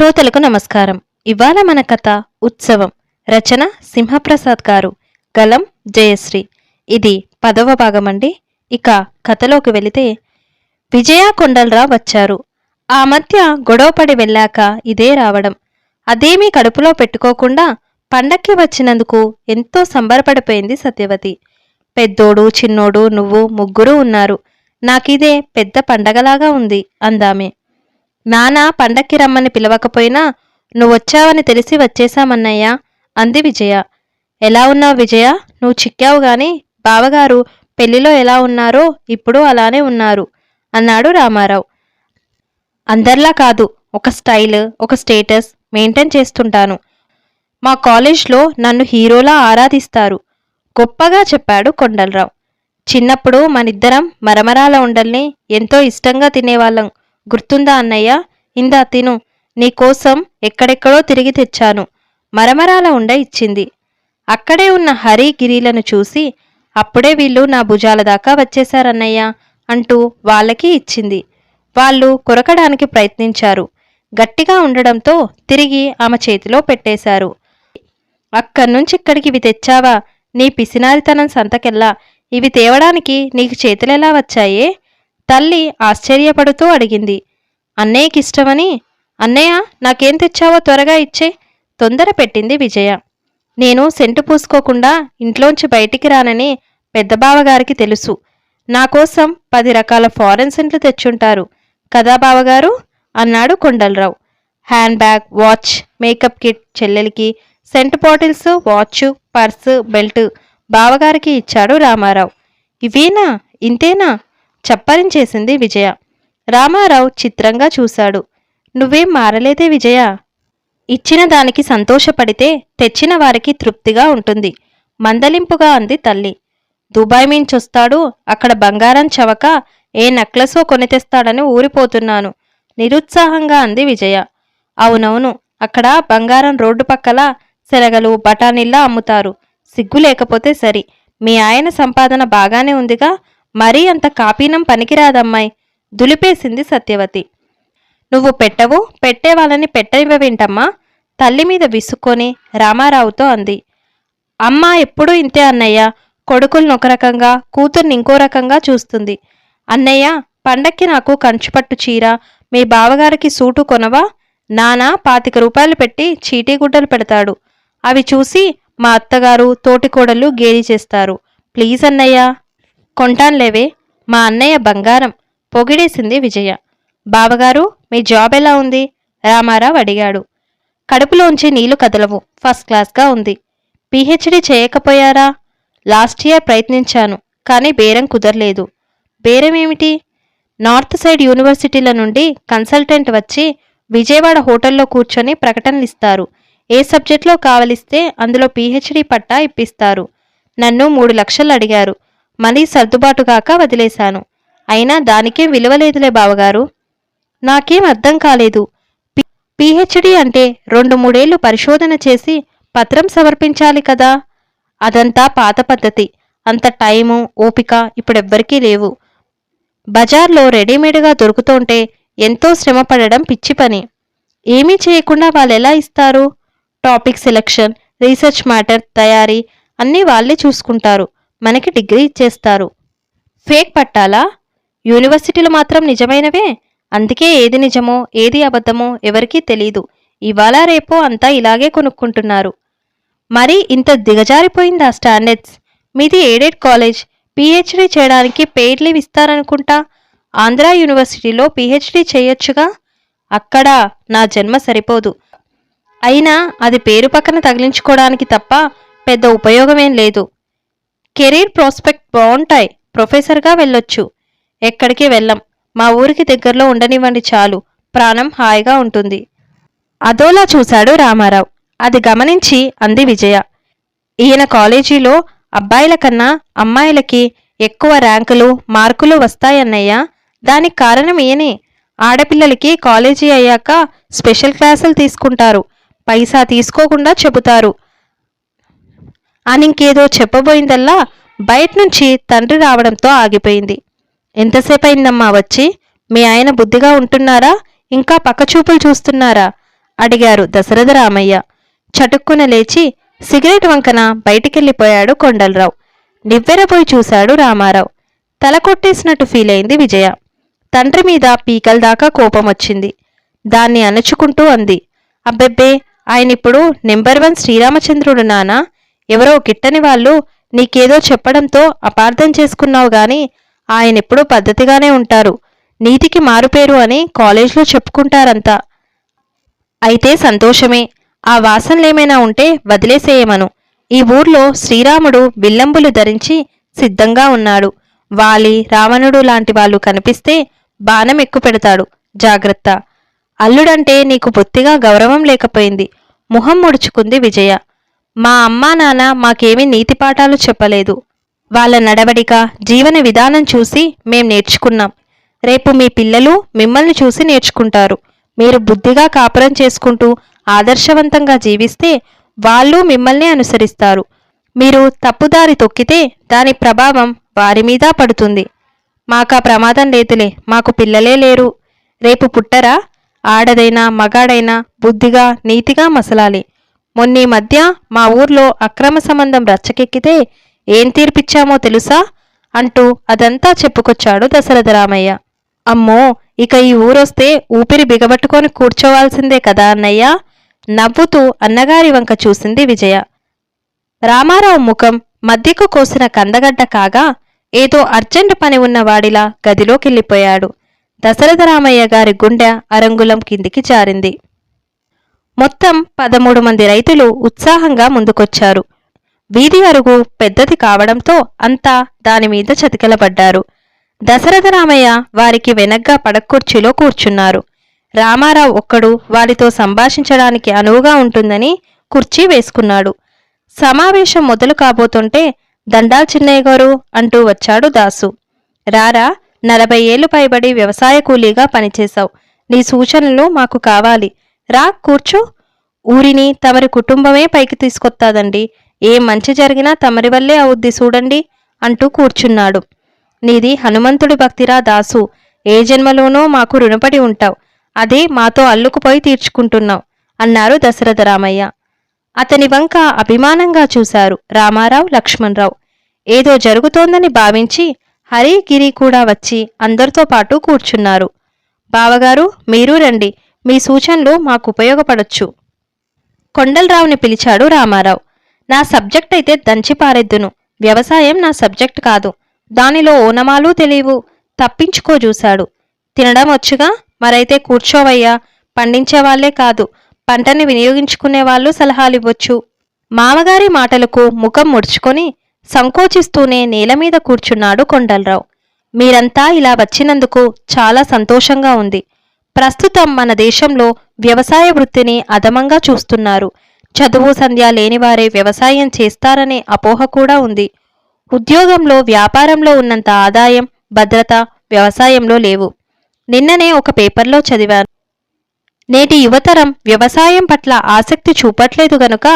శ్రోతలకు నమస్కారం. ఇవాళ మన కథ ఉత్సవం. రచన సింహప్రసాద్ గారు. గలం జయశ్రీ. ఇది పదవ భాగం అండి ఇక కథలోకి వెళితే విజయ కొండలరా వచ్చారు. ఆ మధ్య గొడవపడి వెళ్ళాక ఇదే రావడం. అదేమీ కడుపులో పెట్టుకోకుండా పండక్కి వచ్చినందుకు ఎంతో సంబరపడిపోయింది సత్యవతి. పెద్దోడు చిన్నోడు నువ్వు ముగ్గురు ఉన్నారు. నాకిదే పెద్ద పండగలాగా ఉంది అందామే. నానా పండక్కి రమ్మని పిలవకపోయినా నువ్వొచ్చావని తెలిసి వచ్చేశామన్నయ్యా అంది విజయ. ఎలా ఉన్నావు విజయ? నువ్వు చిక్కావు గాని బావగారు పెళ్ళిలో ఎలా ఉన్నారో ఇప్పుడు అలానే ఉన్నారు అన్నాడు రామారావు. అందర్లా కాదు ఒక స్టైల్ ఒక స్టేటస్ మెయింటైన్ చేస్తుంటాను. మా కాలేజ్లో నన్ను హీరోలా ఆరాధిస్తారు గొప్పగా చెప్పాడు కొండలరావు. చిన్నప్పుడు మనిద్దరం మరమరాల ఉండల్ని ఎంతో ఇష్టంగా తినేవాళ్ళం గుర్తుందా అన్నయ్య? ఇందా తిను. నీకోసం ఎక్కడెక్కడో తిరిగి తెచ్చాను. మరమరాల ఉండ ఇచ్చింది. అక్కడే ఉన్న హరి గిరీలను చూసి అప్పుడే వీళ్ళు నా భుజాల దాకా వచ్చేశారన్నయ్య అంటూ వాళ్ళకి ఇచ్చింది. వాళ్ళు కొరకడానికి ప్రయత్నించారు. గట్టిగా ఉండడంతో తిరిగి ఆమె చేతిలో పెట్టేశారు. అక్కడ్నుంచి ఇక్కడికి ఇవి తెచ్చావా? నీ పిసినారితనం సంతకెల్లా? ఇవి తేవడానికి నీకు చేతులెలా వచ్చాయే? తల్లి ఆశ్చర్యపడుతూ అడిగింది. అన్నయ్యకిష్టమని అన్నయ్య నాకేం తెచ్చావో త్వరగా ఇచ్చే. తొందర పెట్టింది విజయ. నేను సెంటు పూసుకోకుండా ఇంట్లోంచి బయటికి రానని పెద్దబావగారికి తెలుసు. నా కోసం పది రకాల ఫారెన్ సెంట్లు తెచ్చుంటారు. కదా బావగారు? అన్నాడు Kondalarao. Handbag watch makeup kit చెల్లెలికి scent bottles watch purse belt బావగారికి ఇచ్చాడు రామారావు. ఇవేనా? ఇంతేనా? చప్పరించేసింది విజయ. రామారావు చిత్రంగా చూశాడు. నువ్వేం మారలేదే విజయ. ఇచ్చిన దానికి సంతోషపడితే తెచ్చిన వారికి తృప్తిగా ఉంటుంది. మందలింపుగా అంది తల్లి. దుబాయ్ మించొస్తాడు. అక్కడ బంగారం చవక ఏ నెక్లెసో కొని తెస్తాడని ఊరిపోతున్నాను. నిరుత్సాహంగా అంది విజయ. అవునవును. అక్కడ బంగారం రోడ్డు పక్కల శనగలు బఠానీల్లా అమ్ముతారు. సిగ్గు లేకపోతే సరి. మీ ఆయన సంపాదన బాగానే ఉందిగా. మరీ అంత కాపీనం పనికిరాదమ్మాయి. దులిపేసింది సత్యవతి. నువ్వు పెట్టవు పెట్టే వాళ్ళని పెట్టనివ్వవేంటమ్మా తల్లి మీద విసుక్కొని రామారావుతో అంది. అమ్మ ఎప్పుడూ ఇంతే అన్నయ్య. కొడుకుల్ని ఒక రకంగా కూతుర్ని ఇంకో రకంగా చూస్తుంది. అన్నయ్య పండక్కి నాకు కంచుపట్టు చీర మీ బావగారికి సూటు కొనవా? నానా పాతిక రూపాయలు పెట్టి చీటీ గుడ్డలు పెడతాడు. అవి చూసి మా అత్తగారు తోటికోడలు గేలి చేస్తారు. ప్లీజ్ అన్నయ్య. కొంటాన్లేవే? మా అన్నయ్య బంగారం. పొగిడేసింది విజయ. బావగారు మీ జాబ్ ఎలా ఉంది? రామారావు అడిగాడు. కడుపులోంచి నీళ్ళు కదలవు. ఫస్ట్ క్లాస్గా ఉంది. పిహెచ్డి చేయకపోయారా? లాస్ట్ ఇయర్ ప్రయత్నించాను కానీ బేరం కుదరలేదు. బేరం ఏమిటి? నార్త్ సైడ్ యూనివర్సిటీల నుండి కన్సల్టెంట్ వచ్చి విజయవాడ హోటల్లో కూర్చొని ప్రకటనలు ఇస్తారు ఏ సబ్జెక్ట్లో కావలిస్తే అందులో పీహెచ్డీ పట్టా ఇప్పిస్తారు. నన్ను మూడు లక్షలు అడిగారు. మరీ సర్దుబాటు కాక వదిలేశాను. అయినా దానికేం విలువలేదులే బావగారు. నాకేం అర్థం కాలేదు. పిహెచ్డి అంటే రెండు మూడేళ్ళు పరిశోధన చేసి పత్రం సమర్పించాలి కదా. అదంతా పాత పద్ధతి. అంత టైము ఓపిక ఇప్పుడెవ్వరికీ లేవు. బజార్లో రెడీమేడ్గా దొరుకుతుంటే ఎంతో శ్రమ పడడం పిచ్చి పని. ఏమీ చేయకుండా వాళ్ళు ఎలా ఇస్తారు? టాపిక్ సెలెక్షన్ రీసెర్చ్ మ్యాటర్ తయారీ అన్నీ వాళ్ళే చూసుకుంటారు. మనకి డిగ్రీ ఇచ్చేస్తారు. ఫేక్ పట్టాలా? యూనివర్సిటీలు మాత్రం నిజమైనవే? అందుకే ఏది నిజమో ఏది అబద్ధమో ఎవరికీ తెలీదు. ఇవాళ రేపో అంతా ఇలాగే కొనుక్కుంటున్నారు. మరి ఇంత దిగజారిపోయిందా స్టాండర్డ్స్? మీది ఎయిడెడ్ కాలేజ్ పిహెచ్డి చేయడానికి పెయిడ్ లీవ్ ఇస్తారనుకుంటా? ఆంధ్ర యూనివర్సిటీలో పిహెచ్డి చేయొచ్చుగా? అక్కడ నా జన్మ సరిపోదు. అయినా అది పేరు పక్కన తగిలించుకోవడానికి తప్ప పెద్ద ఉపయోగమేం లేదు. కెరీర్ ప్రాస్పెక్ట్ బాగుంటాయి ప్రొఫెసర్గా వెళ్ళొచ్చు. ఎక్కడికి వెళ్ళం? మా ఊరికి దగ్గరలో ఉండనివ్వండి చాలు. ప్రాణం హాయిగా ఉంటుంది. అదోలా చూశాడు రామారావు. అది గమనించి అంది విజయ. ఈయన కాలేజీలో అబ్బాయిల కన్నా అమ్మాయిలకి ఎక్కువ ర్యాంకులు మార్కులు వస్తాయన్నయ్యా. దానికి కారణం ఈయనే. ఆడపిల్లలకి కాలేజీ అయ్యాక స్పెషల్ క్లాసులు తీసుకుంటారు. పైసా తీసుకోకుండా చెబుతారు. అని ఇంకేదో చెప్పబోయిందల్లా బయట నుంచి తండ్రి రావడంతో ఆగిపోయింది. ఎంతసేపు అయిందమ్మా వచ్చి? మీ ఆయన బుద్ధిగా ఉంటున్నారా? ఇంకా పక్కచూపులు చూస్తున్నారా? అడిగారు దశరథ రామయ్య. చటుక్కున లేచి సిగరెట్ వంకన బయటికెళ్ళిపోయాడు కొండలరావు. నివ్వెరపోయి చూశాడు రామారావు. తల కొట్టేసినట్టు ఫీల్ అయింది విజయ. తండ్రి మీద పీకల దాకా కోపం వచ్చింది. దాన్ని అణుచుకుంటూ అంది. అబ్బెబ్బే ఆయనిప్పుడు నెంబర్ వన్ శ్రీరామచంద్రుడు నానా? ఎవరో గిట్టని వాళ్ళు నీకేదో చెప్పడంతో అపార్థం చేసుకున్నావు గాని ఆయనెప్పుడూ పద్ధతిగానే ఉంటారు. నీతికి మారుపేరు అని కాలేజ్లో చెప్పుకుంటారంతా. అయితే సంతోషమే. ఆ వాసనలేమైనా ఉంటే వదిలేసేయమను. ఈ ఊర్లో శ్రీరాముడు విల్లంబులు ధరించి సిద్ధంగా ఉన్నాడు. వాలి రావణుడు లాంటి వాళ్ళు కనిపిస్తే బాణం ఎక్కుపెడతాడు జాగ్రత్త. అల్లుడంటే నీకు బొత్తిగా గౌరవం లేకపోయింది. ముఖం ముడుచుకుంది విజయ. మా అమ్మా నాన్న మాకేమీ నీతి పాఠాలు చెప్పలేదు. వాళ్ళ నడవడిక జీవన విధానం చూసి మేం నేర్చుకున్నాం. రేపు మీ పిల్లలు మిమ్మల్ని చూసి నేర్చుకుంటారు. మీరు బుద్ధిగా కాపురం చేసుకుంటూ ఆదర్శవంతంగా జీవిస్తే వాళ్ళు మిమ్మల్ని అనుసరిస్తారు. మీరు తప్పుదారి తొక్కితే దాని ప్రభావం వారి మీద పడుతుంది. మాకా ప్రమాదం లేదులే మాకు పిల్లలే లేరు. రేపు పుట్టరా? ఆడదైనా మగాడైనా బుద్ధిగా నీతిగా మసలాలి. మొన్నీ మధ్య మా ఊర్లో అక్రమ సంబంధం రచ్చకెక్కితే ఏం తీర్పిచ్చామో తెలుసా? అంటూ అదంతా చెప్పుకొచ్చాడు దశరథ రామయ్య. అమ్మో ఇక ఈ ఊరొస్తే ఊపిరి బిగబట్టుకొని కూర్చోవాల్సిందే కదా అన్నయ్య? నవ్వుతూ అన్నగారి వంక చూసింది విజయ. రామారావు ముఖం మధ్యకు కోసిన కందగడ్డ కాగా ఏదో అర్జెంటు పని ఉన్నవాడిలా గదిలోకెళ్ళిపోయాడు. దశరథ రామయ్య గారి గుండె అరంగులం కిందికి జారింది. మొత్తం పదమూడు మంది రైతులు ఉత్సాహంగా ముందుకొచ్చారు. వీధి అరుగు పెద్దది కావడంతో అంతా దానిమీద చతికిలబడ్డారు. దశరథ రామయ్య వారికి వెనగ్గా పడక్కుర్చీలో కూర్చున్నారు. రామారావు ఒక్కడు వారితో సంభాషించడానికి అనువుగా ఉంటుందని కుర్చీ వేసుకున్నాడు. సమావేశం మొదలు కాబోతుంటే దండాల్ చిన్నయ్య గారు అంటూ వచ్చాడు దాసు. రారా నలభై ఏళ్ళు పైబడి వ్యవసాయ కూలీగా పనిచేశావు. నీ సూచనలు మాకు కావాలి. రా కూర్చో. ఊరిని తమరి కుటుంబమే పైకి తీసుకొత్తాదండి ఏ మంచి జరిగినా తమరి వల్లే అవుద్ది చూడండి అంటూ కూర్చున్నాడు. నీది హనుమంతుడి భక్తిరా దాసు. ఏ జన్మలోనో మాకు రుణపడి ఉంటావు. అదే మాతో అల్లుకుపోయి తీర్చుకుంటున్నావు అన్నారు దశరథ రామయ్య. అతని వంక అభిమానంగా చూశారు రామారావు లక్ష్మణరావు. ఏదో జరుగుతోందని భావించి హరి గిరి కూడా వచ్చి అందరితో పాటు కూర్చున్నారు. బావగారు మీరు రండి. మీ సూచనలు మాకు ఉపయోగపడొచ్చు. కొండలరావుని పిలిచాడు రామారావు. నా సబ్జెక్ట్ అయితే దంచి పారెద్దును వ్యవసాయం నా సబ్జెక్ట్ కాదు. దానిలో ఓనమాలు తెలియవు. తప్పించుకో చూశాడు. తినడం వచ్చుగా? మరైతే కూర్చోవయ్యా. పండించేవాళ్ళే కాదు. పంటని వినియోగించుకునే వాళ్ళు సలహాలివ్వచ్చు మామగారి మాటలకు ముఖం ముడుచుకొని సంకోచిస్తూనే నేల మీద కూర్చున్నాడు కొండలరావు. మీరంతా ఇలా వచ్చినందుకు చాలా సంతోషంగా ఉంది. ప్రస్తుతం మన దేశంలో వ్యవసాయ వృత్తిని అధమంగా చూస్తున్నారు. చదువు సంధ్య లేనివారే వ్యవసాయం చేస్తారనే అపోహ కూడా ఉంది. ఉద్యోగంలో వ్యాపారంలో ఉన్నంత ఆదాయం భద్రత వ్యవసాయంలో లేవు. నిన్ననే ఒక పేపర్లో చదివాను. నేటి యువతరం వ్యవసాయం పట్ల ఆసక్తి చూపట్లేదు గనుక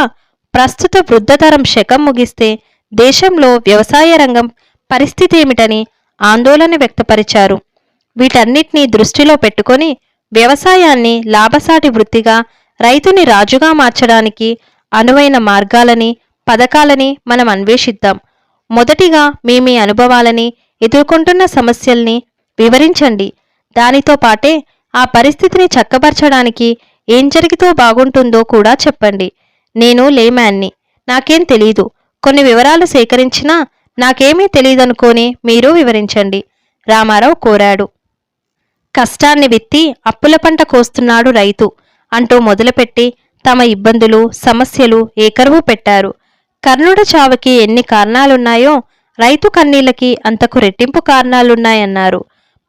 ప్రస్తుత వృద్ధతరం శకం ముగిస్తే దేశంలో వ్యవసాయ రంగం పరిస్థితి ఏమిటని ఆందోళన వ్యక్తపరిచారు. వీటన్నిటినీ దృష్టిలో పెట్టుకొని వ్యవసాయాన్ని లాభసాటి వృత్తిగా రైతుని రాజుగా మార్చడానికి అనువైన మార్గాలని పథకాలని మనం అన్వేషిద్దాం. మొదటిగా మీ మీ అనుభవాలని ఎదుర్కొంటున్న సమస్యల్ని వివరించండి. దానితో పాటే ఆ పరిస్థితిని చక్కబరచడానికి ఏం జరిగితో బాగుంటుందో కూడా చెప్పండి. నేను లేమ్యాన్ని. నాకేం తెలీదు. కొన్ని వివరాలు సేకరించినా నాకేమీ తెలియదనుకోని మీరు వివరించండి. రామారావు కోరాడు. కష్టాన్ని విత్తి అప్పుల పంట కోస్తున్నాడు రైతు. అంటూ మొదలుపెట్టి తమ ఇబ్బందులు సమస్యలు ఏకరువు పెట్టారు. కర్ణుడ చావుకి ఎన్ని కారణాలున్నాయో రైతు కన్నీళ్ళకి అంతకు రెట్టింపు కారణాలున్నాయన్నారు.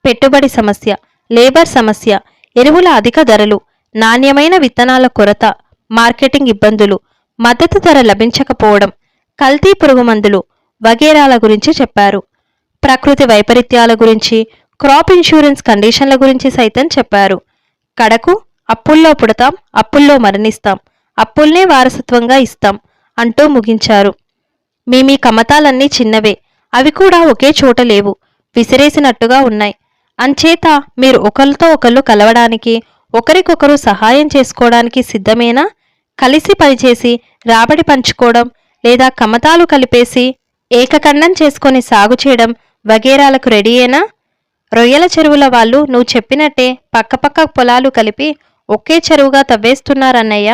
పెట్టుబడి సమస్య లేబర్ సమస్య ఎరువుల అధిక ధరలు నాణ్యమైన విత్తనాల కొరత మార్కెటింగ్ ఇబ్బందులు మద్దతు ధర లభించకపోవడం కల్తీ పురుగుమందులు వగేరాల గురించి చెప్పారు. ప్రకృతి వైపరీత్యాల గురించి క్రాప్ ఇన్సూరెన్స్ కండిషన్ల గురించి సైతం చెప్పారు. కడకు అప్పుల్లో పుడతాం అప్పుల్లో మరణిస్తాం అప్పుల్నే వారసత్వంగా ఇస్తాం అంటూ ముగించారు. మీ మీ కమతాలన్నీ చిన్నవే అవి కూడా ఒకే చోట లేవు విసిరేసినట్టుగా ఉన్నాయి. అంచేత మీరు ఒకరితో ఒకళ్ళు కలవడానికి ఒకరికొకరు సహాయం చేసుకోవడానికి సిద్ధమేనా? కలిసి పనిచేసి రాబడి పంచుకోవడం లేదా కమతాలు కలిపేసి ఏకకండం చేసుకొని సాగు చేయడం వగేరాలకు రెడీయేనా? రొయ్యల చెరువుల వాళ్ళు నువ్వు చెప్పినట్టే పక్కపక్క పొలాలు కలిపి ఒకే చెరువుగా తవ్వేస్తున్నారన్నయ్య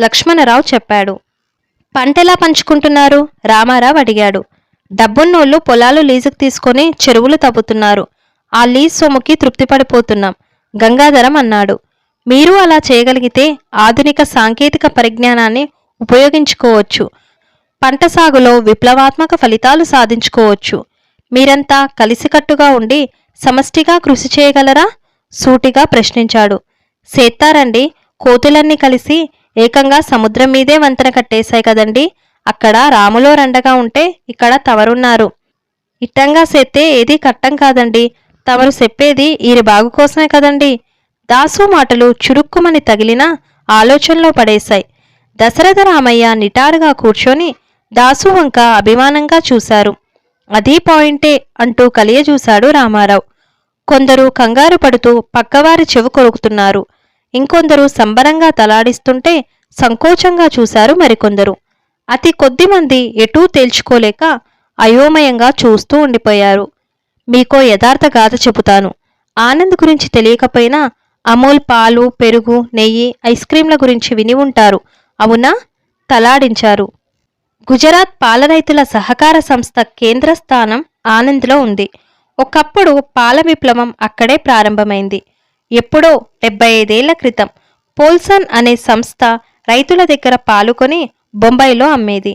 లక్ష్మణరావు చెప్పాడు. పంటెలా పంచుకుంటున్నారు? రామారావు అడిగాడు. డబ్బున్నోళ్ళు పొలాలు లీజుకు తీసుకొని చెరువులు తవ్వుతున్నారు. ఆ లీజ్ సొమ్ముకి తృప్తిపడిపోతున్నాం గంగాధరం అన్నాడు. మీరు అలా చేయగలిగితే ఆధునిక సాంకేతిక పరిజ్ఞానాన్ని ఉపయోగించుకోవచ్చు. పంట సాగులో విప్లవాత్మక ఫలితాలు సాధించుకోవచ్చు. మీరంతా కలిసికట్టుగా ఉండి సమష్టిగా కృషి చేయగలరా? సూటిగా ప్రశ్నించాడు. సేత్తారండి కోతులన్నీ కలిసి ఏకంగా సముద్రం మీదే వంతెన కట్టేశాయి కదండి. అక్కడ రాములో రండగా ఉంటే ఇక్కడ తవరున్నారు. ఇట్టంగా సెత్తే ఏదీ కట్టం కాదండి. తమరు చెప్పేది ఈరి బాగు కోసమే కదండి. దాసు మాటలు చురుక్కుమని తగిలినా ఆలోచనలో పడేశాయి. దశరథ రామయ్య నిటారుగా కూర్చొని దాసు వంక అభిమానంగా చూశారు. అదీ పాయింటే అంటూ కలియజూశాడు రామారావు. కొందరు కంగారు పడుతూ పక్కవారి చెవు కొరుకుతున్నారు. ఇంకొందరు సంబరంగా తలాడిస్తుంటే సంకోచంగా చూశారు మరికొందరు. అతి కొద్ది మంది ఎటూ తేల్చుకోలేక అయోమయంగా చూస్తూ ఉండిపోయారు. మీకో యథార్థ గాథ చెబుతాను. ఆనంద్ గురించి తెలియకపోయినా అమూల్ పాలు పెరుగు నెయ్యి ఐస్ క్రీంల గురించి విని ఉంటారు. అవునా? తలాడించారు. గుజరాత్ పాల రైతుల సహకార సంస్థ కేంద్ర స్థానం ఆనంద్లో ఉంది. ఒకప్పుడు పాల విప్లవం అక్కడే ప్రారంభమైంది. ఎప్పుడో డెబ్బై ఐదేళ్ళ క్రితం పోల్సన్ అనే సంస్థ రైతుల దగ్గర పాలుకొని బొంబాయిలో అమ్మేది.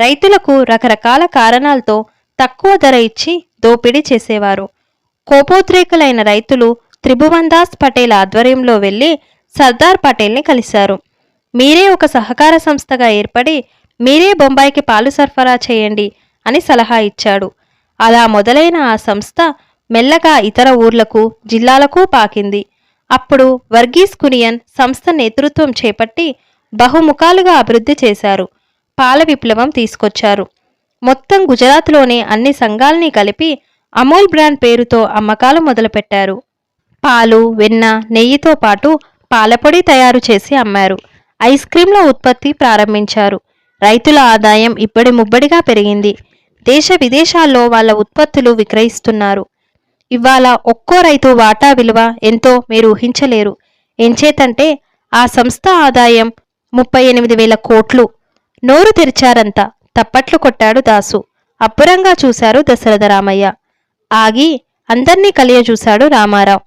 రైతులకు రకరకాల కారణాలతో తక్కువ ధర ఇచ్చి దోపిడీ చేసేవారు. కోపోద్రేకులైన రైతులు త్రిభువన్దాస్ పటేల్ ఆధ్వర్యంలో వెళ్ళి సర్దార్ పటేల్ని కలిశారు. మీరే ఒక సహకార సంస్థగా ఏర్పడి మీరే బొంబాయికి పాలు సరఫరా చేయండి అని సలహా ఇచ్చాడు. అలా మొదలైన ఆ సంస్థ మెల్లగా ఇతర ఊర్లకు జిల్లాలకు పాకింది. అప్పుడు వర్గీస్ కునియన్ సంస్థ నేతృత్వం చేపట్టి బహుముఖాలుగా అభివృద్ధి చేశారు. పాల విప్లవం తీసుకొచ్చారు. మొత్తం గుజరాత్లోని అన్ని సంఘాల్ని కలిపి అమూల్ బ్రాండ్ పేరుతో అమ్మకాలు మొదలుపెట్టారు. పాలు వెన్న నెయ్యితో పాటు పాలపొడి తయారు చేసి అమ్మారు. ఐస్ క్రీంల ఉత్పత్తి ప్రారంభించారు. రైతుల ఆదాయం ఇప్పటి ముబ్బడిగా పెరిగింది. దేశ విదేశాల్లో వాళ్ళ ఉత్పత్తులు విక్రయిస్తున్నారు. ఇవాళ ఒక్కో రైతు వాటా విలువ ఎంతో మీరు ఊహించలేరు. ఎంచేతంటే ఆ సంస్థ ఆదాయం ముప్పై ఎనిమిది వేల కోట్లు. నోరు తెరిచారంతా తప్పట్లు కొట్టాడు దాసు. అబ్బురంగా చూశారు దశరథ రామయ్య. ఆగి అందర్నీ కలియజూశాడు రామారావు.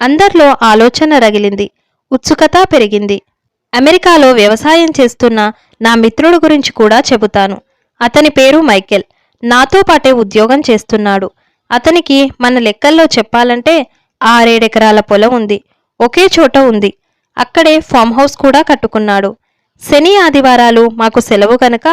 అందరిలో ఆలోచన రగిలింది. ఉత్సుకత పెరిగింది. అమెరికాలో వ్యవసాయం చేస్తున్న నా మిత్రుడు గురించి కూడా చెబుతాను. అతని పేరు మైకేల్. నాతో పాటే ఉద్యోగం చేస్తున్నాడు. అతనికి మన లెక్కల్లో చెప్పాలంటే ఆరేడెకరాల పొలం ఉంది. ఒకే చోట ఉంది. అక్కడే ఫామ్ హౌస్ కూడా కట్టుకున్నాడు. శని ఆదివారాలు మాకు సెలవు కనుక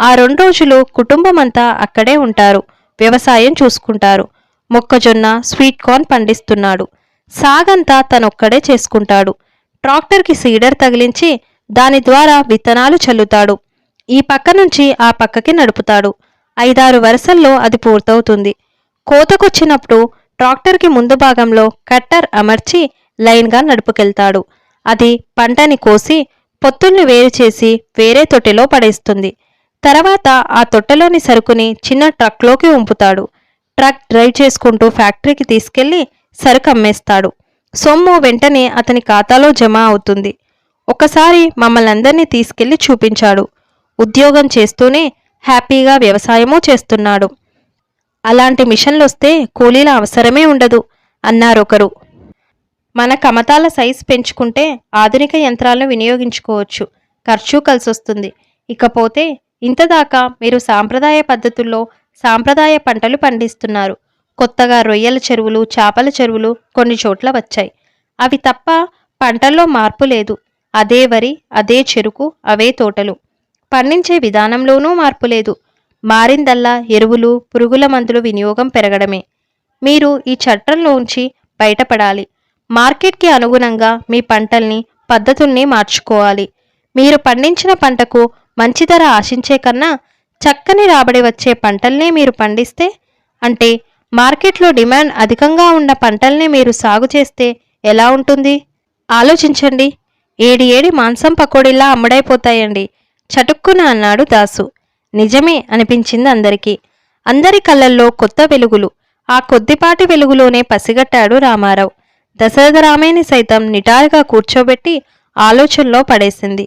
ఆ రెండు రోజులు కుటుంబమంతా అక్కడే ఉంటారు. వ్యవసాయం చూసుకుంటారు. మొక్కజొన్న స్వీట్ కార్న్ పండిస్తున్నాడు. సాగంతా తనొక్కడే చేసుకుంటాడు. ట్రాక్టర్కి సీడర్ తగిలించి దాని ద్వారా విత్తనాలు చల్లుతాడు. ఈ పక్క నుంచి ఆ పక్కకి నడుపుతాడు. ఐదారు వరుసల్లో అది పూర్తవుతుంది. కోతకొచ్చినప్పుడు ట్రాక్టర్కి ముందు భాగంలో కట్టర్ అమర్చి లైన్గా నడుపుకెళ్తాడు. అది పంటని కోసి పొత్తుల్ని వేరు చేసి వేరే తొట్టెలో పడేస్తుంది. తర్వాత ఆ తొట్టెలోని సరుకుని చిన్న ట్రక్లోకి ఉంపుతాడు. ట్రక్ డ్రైవ్ చేసుకుంటూ ఫ్యాక్టరీకి తీసుకెళ్ళి సరుకు అమ్మేస్తాడు. సొమ్ము వెంటనే అతని ఖాతాలో జమ అవుతుంది. ఒకసారి మమ్మల్ని అందరినీ తీసుకెళ్ళి చూపించాడు. ఉద్యోగం చేస్తూనే హ్యాపీగా వ్యవసాయమూ చేస్తున్నాడు. అలాంటి మిషన్లు వస్తే కూలీల అవసరమే ఉండదు అన్నారొకరు. మన కమతాల సైజ్ పెంచుకుంటే ఆధునిక యంత్రాలను వినియోగించుకోవచ్చు. ఖర్చు కలిసొస్తుంది. ఇకపోతే ఇంతదాకా మీరు సాంప్రదాయ పద్ధతుల్లో సాంప్రదాయ పంటలు పండిస్తున్నారు. కొత్తగా రొయ్యల చెరువులు చేపల చెరువులు కొన్ని చోట్ల వచ్చాయి. అవి తప్ప పంటల్లో మార్పు లేదు. అదే వరి అదే చెరుకు అవే తోటలు. పండించే విధానంలోనూ మార్పు లేదు. మారిందల్లా ఎరువులు పురుగుల మందులు వినియోగం పెరగడమే. మీరు ఈ చట్టంలోంచి బయటపడాలి. మార్కెట్కి అనుగుణంగా మీ పంటల్ని పద్ధతుల్ని మార్చుకోవాలి. మీరు పండించిన పంటకు మంచి ధర ఆశించే కన్నా చక్కని రాబడి వచ్చే పంటల్నే మీరు పండిస్తే అంటే మార్కెట్లో డిమాండ్ అధికంగా ఉన్న పంటల్ని మీరు సాగు చేస్తే ఎలా ఉంటుంది? ఆలోచించండి. ఏడి ఏడి మాంసం పకోడీలా అమ్ముడైపోతాయండి. చటుక్కున అన్నాడు దాసు. నిజమే అనిపించింది అందరికీ. అందరి కళ్ళల్లో కొత్త వెలుగులు ఆ కొద్దిపాటి వెలుగులోనే పసిగట్టాడు రామారావు. దశరథ రామేని సైతం నిటారుగా కూర్చోబెట్టి ఆలోచనలో పడేసింది.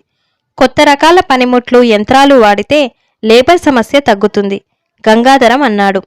కొత్త రకాల పనిముట్లు యంత్రాలు వాడితే లేబర్ సమస్య తగ్గుతుంది గంగాధరం అన్నాడు.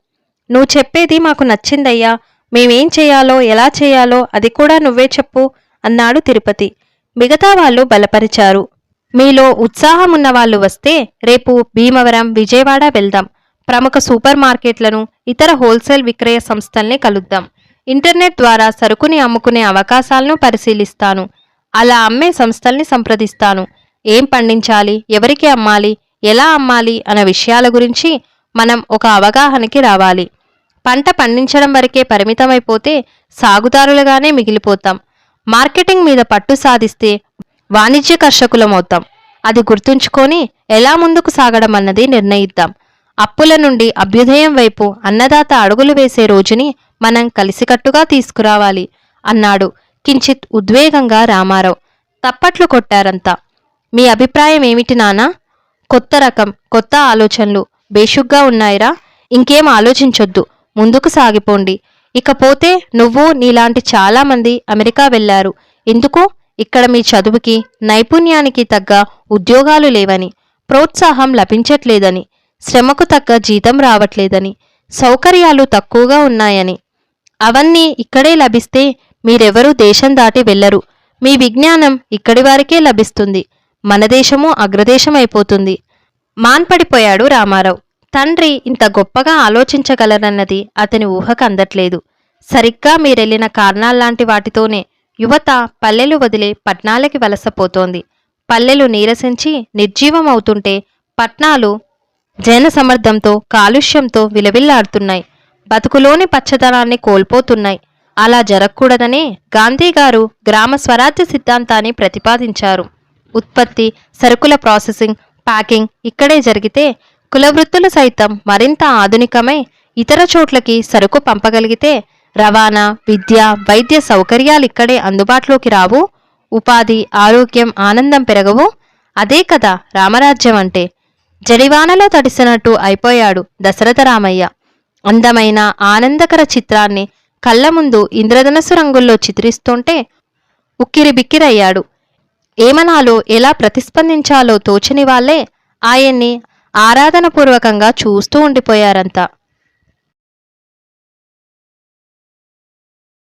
నువ్వు చెప్పేది మాకు నచ్చిందయ్యా. మేమేం చేయాలో ఎలా చేయాలో అది కూడా నువ్వే చెప్పు అన్నాడు తిరుపతి. మిగతా వాళ్ళు బలపరిచారు. మీలో ఉత్సాహం ఉన్నవాళ్ళు వస్తే రేపు భీమవరం విజయవాడ వెళ్దాం. ప్రముఖ సూపర్ మార్కెట్లను ఇతర హోల్సేల్ విక్రయ సంస్థల్ని కలుద్దాం. ఇంటర్నెట్ ద్వారా సరుకుని అమ్ముకునే అవకాశాలను పరిశీలిస్తాను. అలా అమ్మే సంస్థల్ని సంప్రదిస్తాను. ఏం పండించాలి? ఎవరికి అమ్మాలి? ఎలా అమ్మాలి? అనే విషయాల గురించి మనం ఒక అవగాహనకి రావాలి. పంట పండించడం వరకే పరిమితమైపోతే సాగుదారులుగానే మిగిలిపోతాం. మార్కెటింగ్ మీద పట్టు సాధిస్తే వాణిజ్య కర్షకులమవుతాం అది గుర్తుంచుకొని ఎలా ముందుకు సాగడం అన్నది నిర్ణయిద్దాం. అప్పుల నుండి అభ్యుదయం వైపు అన్నదాత అడుగులు వేసే రోజుని మనం కలిసికట్టుగా తీసుకురావాలి అన్నాడు కించిత్ ఉద్వేగంగా రామారావు. తప్పట్లు కొట్టారంతా. మీ అభిప్రాయం ఏమిటి నానా కొత్త రకం కొత్త ఆలోచనలు. బేషుగ్గా ఉన్నాయిరా. ఇంకేం ఆలోచించొద్దు. ముందుకు సాగిపోండి. ఇకపోతే నువ్వు నీలాంటి చాలామంది అమెరికా వెళ్ళారు ఎందుకు? ఇక్కడ మీ చదువుకి నైపుణ్యానికి తగ్గ ఉద్యోగాలు లేవని ప్రోత్సాహం లభించట్లేదని శ్రమకు తగ్గ జీతం రావట్లేదని సౌకర్యాలు తక్కువగా ఉన్నాయని. అవన్నీ ఇక్కడే లభిస్తే మీరెవరూ దేశం దాటి వెళ్ళరు మీ విజ్ఞానం ఇక్కడి వారికే లభిస్తుంది. మన దేశము అగ్రదేశం అయిపోతుంది మాన్పడిపోయాడు రామారావు. తండ్రి ఇంత గొప్పగా ఆలోచించగలరన్నది అతని ఊహకు అందట్లేదు. సరిగ్గా మీరెళ్ళిన కారణాల్లాంటి వాటితోనే యువత పల్లెలు వదిలి పట్నాలకి వలసపోతోంది. పల్లెలు నీరసించి నిర్జీవం అవుతుంటే పట్నాలు జనసమర్థంతో కాలుష్యంతో విలవిల్లాడుతున్నాయి. బతుకులోని పచ్చదనాన్ని కోల్పోతున్నాయి. అలా జరగకూడదనే గాంధీ గారు గ్రామ స్వరాజ్య సిద్ధాంతాన్ని ప్రతిపాదించారు. ఉత్పత్తి సరుకుల ప్రాసెసింగ్ ప్యాకింగ్ ఇక్కడే జరిగితే కులవృత్తులు సైతం మరింత ఆధునికమై ఇతర చోట్లకి సరుకు పంపగలిగితే రవాణా విద్య వైద్య సౌకర్యాలు ఇక్కడే అందుబాటులోకి రావు ఉపాధి ఆరోగ్యం ఆనందం పెరగవు. అదే కదా రామరాజ్యం అంటే. జడివానలో తడిసినట్టు అయిపోయాడు దశరథ రామయ్య. అందమైన ఆనందకర చిత్రాన్ని కళ్ళ ముందు ఇంద్రధనస్సు రంగుల్లో చిత్రిస్తుంటే ఉక్కిరిబిక్కిరయ్యాడు. ఏమనాలో ఎలా ప్రతిస్పందించాలో తోచని వాళ్ళే ఆయన్ని ఆరాధనపూర్వకంగా చూస్తూ ఉండిపోయారంతా